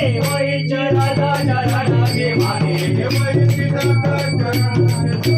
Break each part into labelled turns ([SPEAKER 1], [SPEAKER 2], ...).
[SPEAKER 1] वही चला
[SPEAKER 2] चला लागे मागे. वही सीता का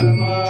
[SPEAKER 2] Dharma